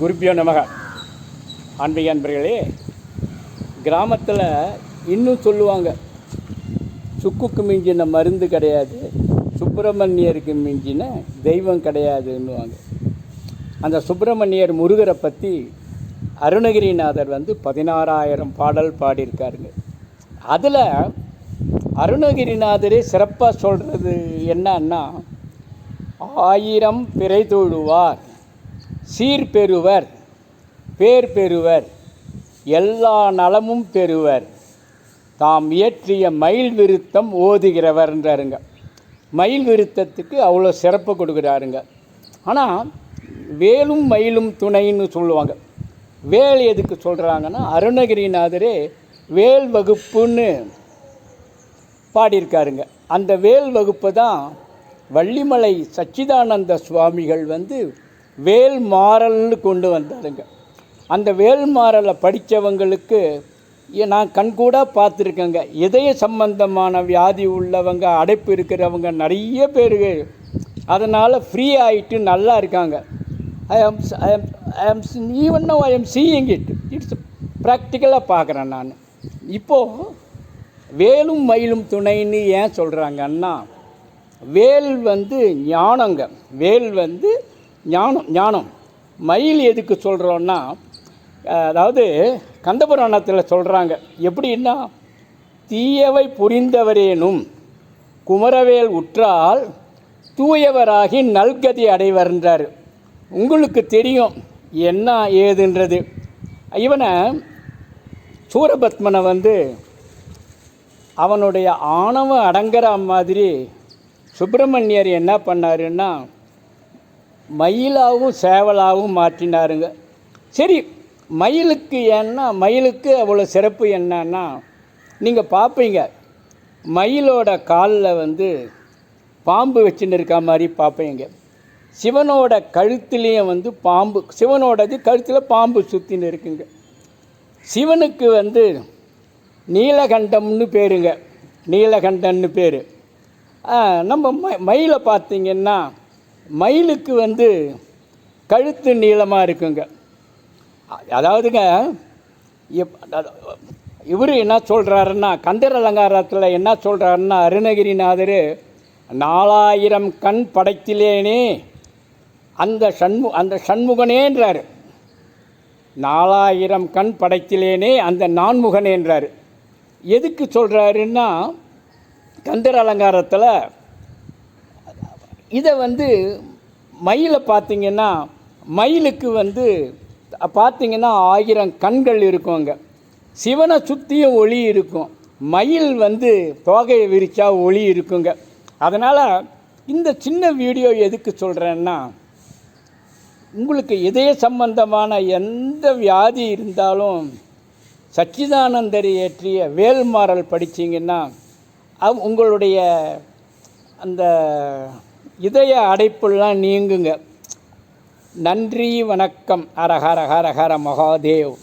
குருப்பியோ நமக. ஆன்மீக அன்பர்களே கிராமத்தில் இன்னும் சொல்லுவாங்க சுக்குக்கு மிஞ்சின மருந்து கிடையாது சுப்பிரமணியருக்கு மிஞ்சின தெய்வம் கிடையாதுன்னுவாங்க. அந்த சுப்பிரமணியர் முருகரை பற்றி அருணகிரிநாதர் வந்து பதினாறாயிரம் பாடல் பாடியிருக்காருங்க. அதில் அருணகிரிநாதரே சிறப்பாக சொல்கிறது என்னன்னா ஆயிரம் பிறை தொழுவார் சீர்பெறுவர் பேர் பெறுவர் எல்லா நலமும் பெறுவர். தாம் இயற்றிய மயில் விருத்தம் ஓதுகிறவர்ன்றாருங்க மயில் விருத்தத்துக்கு அவ்வளோ சிறப்பு கொடுக்குறாருங்க. ஆனால் வேலும் மயிலும் துணைன்னு சொல்லுவாங்க. வேல் எதுக்கு சொல்கிறாங்கன்னா அருணகிரிநாதரே வேல் வகுப்புன்னு பாடியிருக்காருங்க. அந்த வேல் வகுப்பு தான் வள்ளிமலை சச்சிதானந்த சுவாமிகள் வந்து வேல் மாறல்னு கொண்டு வந்தாருங்க. அந்த வேல் மாறலை படித்தவங்களுக்கு நான் கண்கூட பார்த்துருக்கேங்க. இதய சம்பந்தமான வியாதி உள்ளவங்க அடைப்பு இருக்கிறவங்க நிறைய பேர் அதனால் ஃப்ரீ ஆகிட்டு நல்லா இருக்காங்க. ஐ ஆம் ஐ ஆம் ஐ ஆம் ஈவன் நோ ஐ ஆம் சீயிங் இட் இட்ஸ் ப்ராக்டிக்கலாக பார்க்குறேன் நான். இப்போது வேலும் மயிலும் துணைன்னு ஏன் சொல்கிறாங்கன்னா வேல் வந்து ஞானங்க. வேல் வந்து ஞானம் ஞானம். மயில் எதுக்கு சொல்கிறோன்னா அதாவது கந்தபுராணத்தில் சொல்கிறாங்க எப்படின்னா தீயவை புரிந்தவரேனும் குமரவேல் உற்றால் தூயவராகி நல்கதி அடைவர்ன்றார். உங்களுக்கு தெரியும் என்ன ஏதுன்றது. இவனை சூரபத்மனை வந்து அவனுடைய ஆணவம் அடங்குற மாதிரி சுப்பிரமணியர் என்ன பண்ணாருன்னா மயிலாகவும் சேவலாகவும் மாற்றினாருங்க. சரி மயிலுக்கு ஏன்னா மயிலுக்கு அவ்வளோ சிறப்பு என்னன்னா நீங்கள் பார்ப்பீங்க மயிலோட காலில் வந்து பாம்பு வச்சுன்னு இருக்க மாதிரி பார்ப்பீங்க சிவனோட கழுத்துலேயும் வந்து பாம்பு சிவனோடது கழுத்தில் பாம்பு சுற்றின்னு இருக்குங்க. சிவனுக்கு வந்து நீலகண்டம்னு பேருங்க. நீலகண்டன்னு பேர். நம்ம ம மயிலை பார்த்தீங்கன்னா மயிலுக்கு வந்து கழுத்து நீளமாக இருக்குங்க. அதாவதுங்க இவர் என்ன சொல்கிறாருன்னா கந்தர் அலங்காரத்தில் என்ன சொல்கிறாருன்னா அருணகிரிநாதர் நாலாயிரம் கண் படைத்திலேனே அந்த சண்மு அந்த சண்முகனேன்றார். நாலாயிரம் கண் படைத்திலேனே அந்த நான்முகனேன்றார். எதுக்கு சொல்கிறாருன்னா கந்தர் அலங்காரத்தில் இதை வந்து மயிலை பார்த்தீங்கன்னா மயிலுக்கு வந்து பார்த்தீங்கன்னா ஆயிரம் கண்கள் இருக்குங்க. சிவனை சுற்றியும் ஒளி இருக்கும். மயில் வந்து தோகையை விரிச்சா ஒளி இருக்குங்க. அதனால் இந்த சின்ன வீடியோ எதுக்கு சொல்கிறேன்னா உங்களுக்கு இதய சம்பந்தமான எந்த வியாதி இருந்தாலும் சச்சிதானந்தர் இயற்றிய வேல்மாறல் படித்தீங்கன்னா அவ் உங்களுடைய அந்த இதய அடைப்புலாம் நீங்குங்க. நன்றி வணக்கம். அரஹர ஹர ஹர மகாதேவ்.